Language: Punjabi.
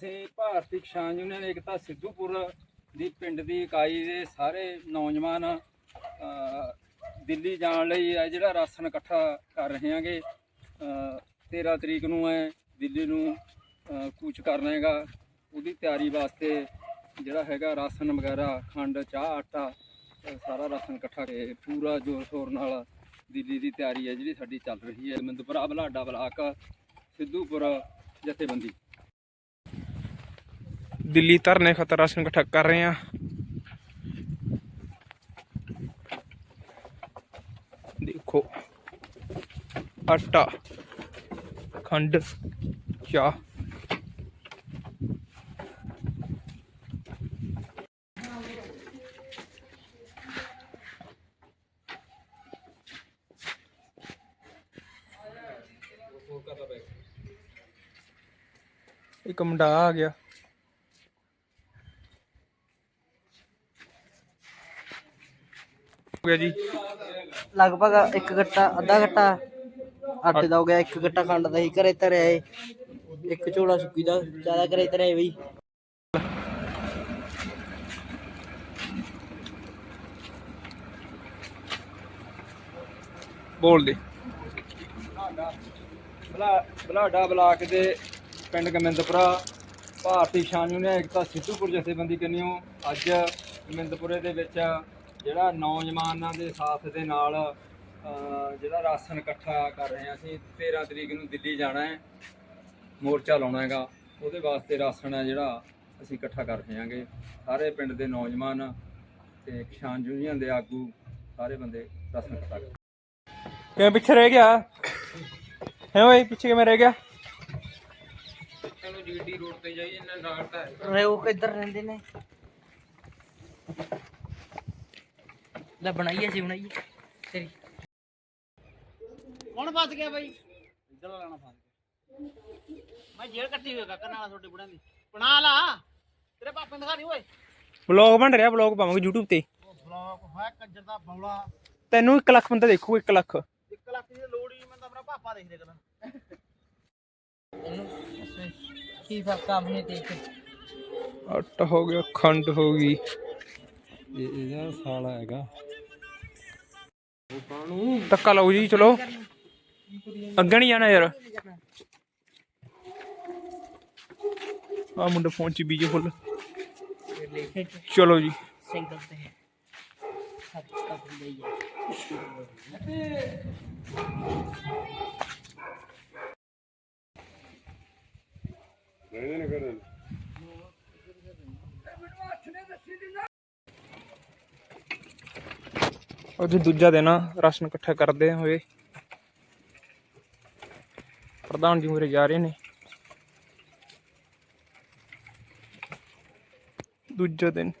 ਅਸੀਂ ਭਾਰਤੀ ਕਿਸਾਨ ਯੂਨੀਅਨ ਏਕਤਾ ਸਿੱਧੂਪੁਰ ਦੀ ਪਿੰਡ ਦੀ ਇਕਾਈ ਦੇ ਸਾਰੇ ਨੌਜਵਾਨ ਦਿੱਲੀ ਜਾਣ ਲਈ ਇਹ ਜਿਹੜਾ ਰਾਸ਼ਨ ਇਕੱਠਾ ਕਰ ਰਹੇ ਹਾਂਗੇ ਅ, 13 ਤਰੀਕ ਨੂੰ ਹੈ ਦਿੱਲੀ ਨੂੰ ਕੂਚ ਕਰਨਾ ਹੈਗਾ ਉਹਦੀ ਤਿਆਰੀ ਵਾਸਤੇ ਜਿਹੜਾ ਹੈਗਾ ਰਾਸ਼ਨ ਵਗੈਰਾ ਖੰਡ ਚਾਹ ਆਟਾ ਸਾਰਾ ਰਾਸ਼ਨ ਇਕੱਠਾ ਕੇ ਪੂਰਾ ਜ਼ੋਰ ਸ਼ੋਰ ਨਾਲ ਦਿੱਲੀ ਦੀ ਤਿਆਰੀ ਹੈ ਜਿਹੜੀ ਸਾਡੀ ਚੱਲ ਰਹੀ ਹੈ। ਮੰਦਪੁਰਾ ਬਲਾਡਾ ਬਲਾਕ ਸਿੱਧੂਪੁਰ ਜਥੇਬੰਦੀ। ਦਿੱਲੀ ਧਰਨੇ ਖਤਰ ਰਾਸ਼ਨ ਇਕੱਠਾ ਕਰ ਰਹੇ ਆ ਦੇਖੋ, ਆਟਾ, ਖੰਡ, ਚਾਹ। ਇੱਕ ਮੁੰਡਾ ਆ ਗਿਆ। ਹੋ ਗਿਆ ਜੀ? ਲਗਭਗ ਇੱਕ ਗੱਟਾ ਅੱਧਾ ਗੱਟਾ ਆਟੇ ਦਾ ਹੋ ਗਿਆ ਇੱਕ ਗੱਟਾ ਖੰਡ ਦਾ ਹੀ ਘਰੇ ਧਰਿਆ ਏ। ਇੱਕ ਝੋਲਾ ਸੁੱਕੀ ਦਾ ਜ਼ਿਆਦਾ ਘਰੇ ਧਰਿਆ ਬਈ। ਬੋਲ ਦੇ। ਬਲਾ ਬਲਾਡਾ ਬਲਾਕ ਦੇ ਪਿੰਡ ਗਮਿੰਦਪੁਰਾ ਭਾਰਤੀ ਕਿਸਾਨ ਯੂਨੀਅਨ ਏਕਤਾ ਸਿੱਧੂਪੁਰ ਜਥੇਬੰਦੀ ਕੰਨਿਓ ਅੱਜ ਗਮਿੰਦਪੁਰੇ ਦੇ ਵਿੱਚ ਜਿਹੜਾ ਨੌਜਵਾਨਾਂ ਦੇ ਸਾਥ ਦੇ ਨਾਲ ਜਿਹੜਾ ਰਾਸ਼ਨ ਇਕੱਠਾ ਕਰ ਰਹੇ ਹਾਂ ਅਸੀਂ 13 ਤਰੀਕ ਨੂੰ ਦਿੱਲੀ ਜਾਣਾ ਹੈ ਮੋਰਚਾ ਲਾਉਣਾ ਹੈਗਾ ਉਹਦੇ ਵਾਸਤੇ ਰਾਸ਼ਨ ਹੈ ਜਿਹੜਾ ਅਸੀਂ ਇਕੱਠਾ ਕਰ ਰਹੇ ਹਾਂਗੇ ਸਾਰੇ ਪਿੰਡ ਦੇ ਨੌਜਵਾਨ ਤੇ ਕਿਸਾਨ ਯੂਨੀਅਨ ਦੇ ਆਗੂ ਸਾਰੇ ਬੰਦੇ ਰਾਸ਼ਨ ਇਕੱਠਾ ਕਰ ਕਿਵੇਂ ਪਿੱਛੇ ਰਹਿ ਗਿਆ? ਹੈ ਓਏ ਪਿੱਛੇ ਕਿਵੇਂ ਰਹਿ ਗਿਆ? ਰੇ ਉਹ ਕਿੱਧਰ ਰਹਿੰਦੇ ਨੇ? ਲੈ ਬਣਾਈਏ ਅਸੀਂ ਬਣਾਈਏ। ਤੇਰੀ। ਕੌਣ ਫਸ ਗਿਆ ਬਈ? ਇੱਧਰ ਲਾਣਾ ਫਸ ਗਿਆ। ਮੈਂ ਜੇਲ੍ਹ ਕੱਟੀ ਹੋਈ ਕਾਕਾ ਨਾਲ ਤੁਹਾਡੇ ਬੁੜਾਂ ਦੀ। ਬਣਾ ਲਾ। ਤੇਰੇ ਪਾਪੇ ਨੂੰ ਦਿਖਾ ਓਏ। ਵਲੌਗ ਬਣ ਰਿਹਾ ਵਲੌਗ ਪਾਵਾਂਗੇ YouTube ਤੇ। ਬਲੌਕ ਹੋਇਆ ਕੰਜਰ ਦਾ ਬੌਲਾ। ਤੈਨੂੰ 1 ਲੱਖ ਬੰਦਾ ਦੇਖੂ 1 ਲੱਖ। 1 ਲੱਖ ਦੀ ਲੋੜ ਹੀ ਮੈਨੂੰ ਤਾਂ ਆਪਣਾ ਪਾਪਾ ਦੇਖਦੇ ਕਰਾਂ ਕੀ ਫ਼ਰਕ ਆਪਨੇ ਤੇ ਆਟਾ ਹੋ ਗਿਆ ਖੰਡ ਹੋ ਗਈ। ਇਹ ਇਹਦਾ ਸਾਲਾ ਹੈਗਾ। ਧੱਕਾ ਲਾਓ ਜੀ, ਚਲੋ। ਅੱਗੇ ਨਹੀਂ ਜਾਣਾ ਯਾਰ। ਆ ਮੁੰਡੇ ਫੋਨ ਚ ਬੀਜੇ ਫੁੱਲ ਚਲੋ ਜੀ। ਸਿੰਗਲ ਤੇ ਹੈ ਸਭ ਕਰ ਲਈ ਦੂਜਾ ਦਿਨ ਆ ਰਾਸ਼ਨ ਇਕੱਠਾ ਕਰਦੇ ਹੋਏ। ਪ੍ਰਧਾਨ ਜੀ ਮੇਰੇ ਜਾ ਰਹੇ ਨੇ। ਦੂਜਾ ਦਿਨ।